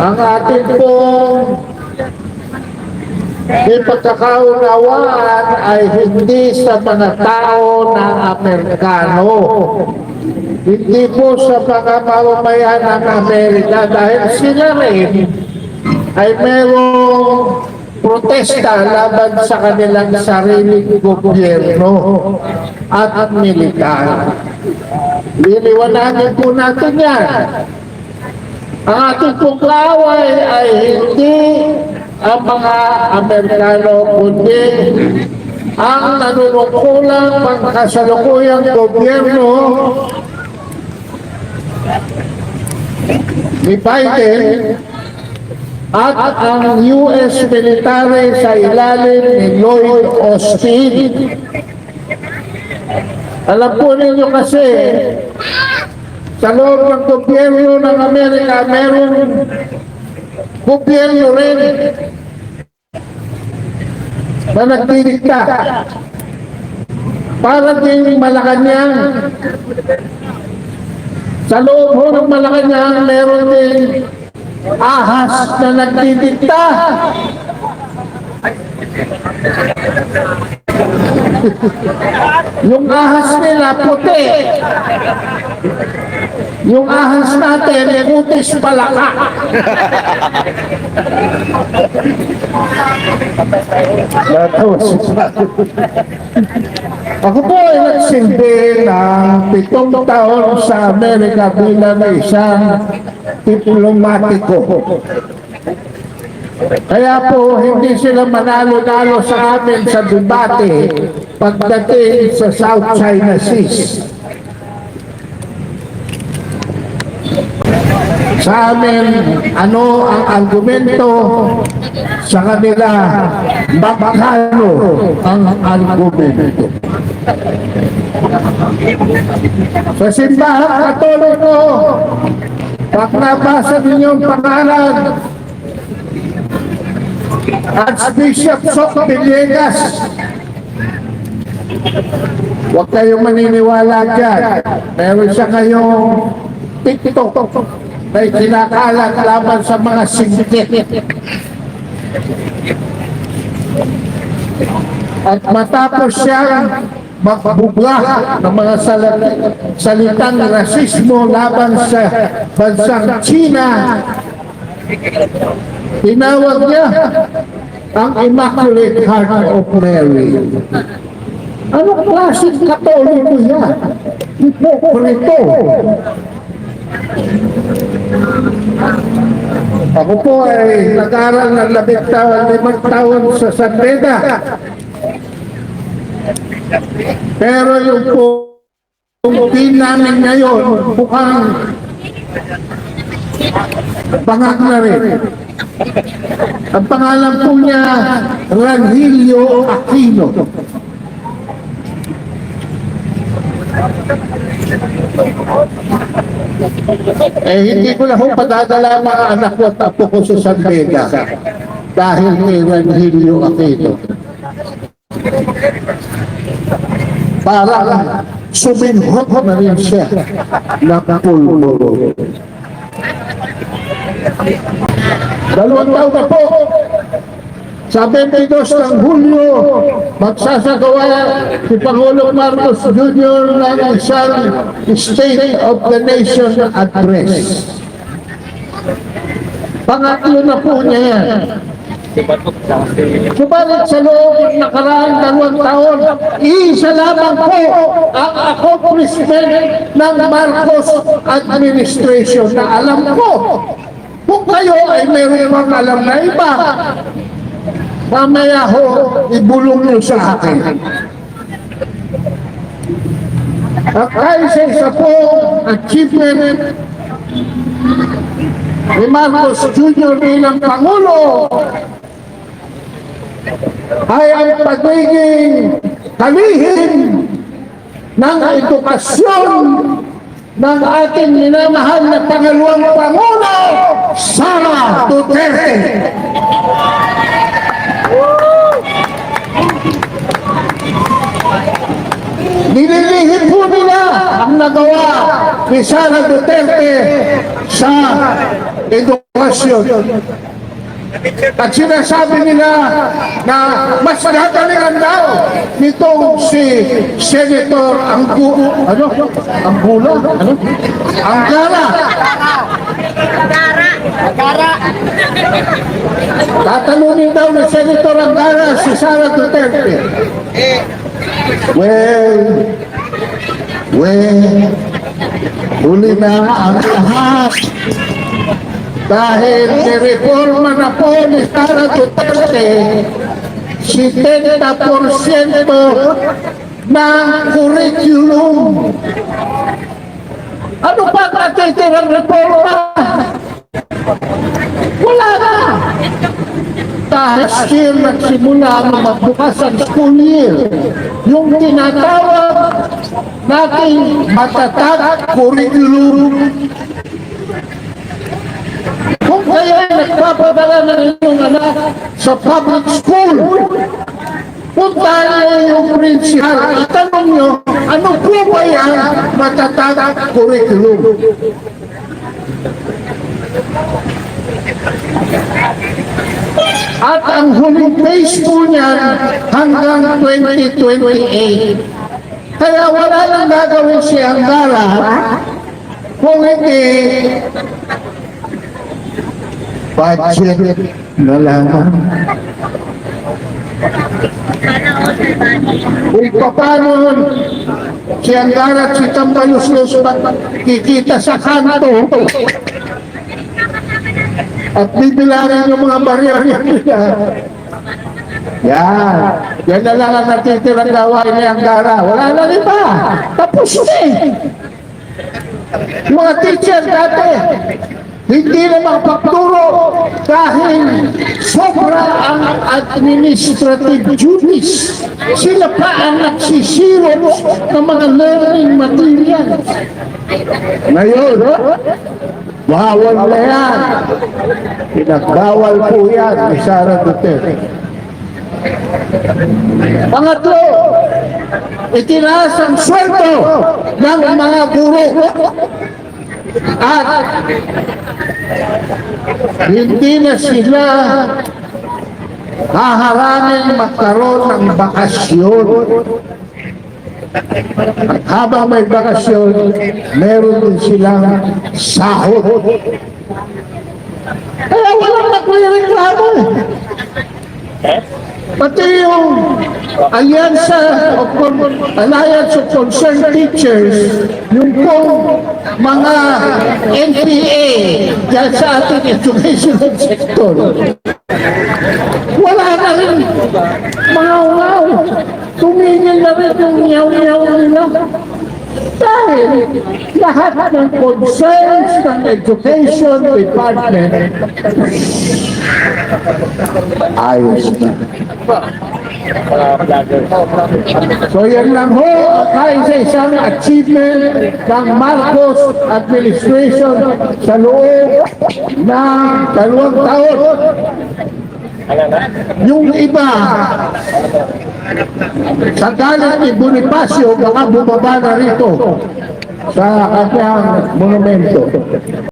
ang ating pong di pagkakaunawaan ay hindi sa mga tao ng Amerikano. Hindi po sa mga mamamayan ng Amerika dahil sila rin ay merong protesta laban sa kanilang sariling gobyerno at militar. Liliwanagin po natin yan. Ang ating pong kaaway ay hindi ang mga Amerikano, kundi ang nanunungkulang pangkasalukuyang gobyerno ni Biden at ang US military sa ilalim ni Lloyd Austin. Alam po ninyo kasi, sa loob ng gobyerno ng Amerika, merong gobyerno rin na nagdidikta para din Malacanang. Sa loob ho ng Malacanang meron din ahas na nagdidikta yung ahas nila puti yung ahas natin kutis palaka Ako po ay nagsilbi ng pitong taon sa Amerika bilang isang diplomatiko. Kaya po hindi sila manalo-nalo sa amin sa debate pagdating sa South China Sea. Sa amin, ano ang argumento sa kanila, magkano ang argumento. Sa simbahan katoliko, pag nabasa ninyo ang pangalan, Archbishop Sok Villegas, huwag kayong maniniwala dyan. Meron siya kayong TikTok na kinakalat laban sa mga singgit. At matapos siyang magbubla ng mga salat- salitang rasismo laban sa bansang China, tinawag niya ang Immaculate Heart of Mary. Ano klaseng katoliko yan? Hipokrito. Ako po ay nag-aral ng labing taon, limang taon sa San Beda. Pero yung po, yung team namin ngayon, mukhang bangag na rin. Ang pangalan po niya, Ranhilio Aquino. Eh, hindi ko na ho padadala mga anak ko at apo ko sa San Vega dahil kay Ranhilio Aquino. Parang suminhot na rin siya ng pulburo. Dalawang taon na po. Sa 22 ng Hulyo, magsasagawa si Pangulong Marcos Jr. ng isang State of the Nation Address. Pangatlo na po niya yan. Subalit sa loob ng nakaraang dalawang taon, isa lamang po ang accomplishment ng Marcos administration na alam ko. Kung kayo ay mayroon pang alam na iba, mamaya ho, ibulong nyo sa akin. At kaisa-isa po achievement ni Marcos Jr. bilang Pangulo ay ang pagiging kalihim ng edukasyon ng ating minamahal na pangalawang Pangulo, Sara Duterte. Nililihim po nila ang nagawa ni Sara Duterte sa edukasyon. At sinasabi nila na mas nagalingan daw nitong si Senator Anggu, ano? Anggula? Ano? Anggara. Tatanungin daw ni Senator Anggara si Sara Duterte. Well, well, huli na ang lahat. Dahil nireforma na po ni Sara Duterte, 70% ng curriculum. Ano pa natitirang reforma? Wala na! Last year nagsimula ang magbukas ang school year. Yung tinatawag nating matatag curriculum kung kayo ay nagpapadala ng inyong anak sa public school, punta niyo yung principal, itanong niyo, ano po ba yan matatag curriculum? At ang huling phase po niyan hanggang 2028. Kaya wala nang gagawin si Angara kung hindi budget na lang. Kung paano si Angara at si Tambayos-Los kikita sa kanto at bibilaran yung mga barya-barya nila. Yan. Yan na lang ang natitirang gawain ni Angara. Wala na rin ba? Tapos na eh. Mga teacher dati, hindi na makapagturo dahil sobra ang administrative duties. Sila pa ang nagsisiro ng mga learning materials. Ngayon, bawal na yan. Pinagbawal po yan ni Sara Duterte. Pangatlo, itinaas ang sweldo ng mga guro. At hindi na sila haharangin magkaroon ng bakasyon. At habang may bakasyon, meron din silang sahod. Kaya walang nagre-reklamo eh. Pati yung Alyansa of Alliance of Concerned Teachers, yung pong mga NPA dyan sa ating educational sector, wala na rin mga wow. Tumingin na rin yung nyaw-nyaw nila. Dahil lahat ng concerns ng education department ayos na. So yan lang ho, kahit sa isang achievement ng Marcos administration sa loob ng dalawang taon. Yung iba, sa galit ni Bonifacio, baka bumaba na rito sa kanyang monumento.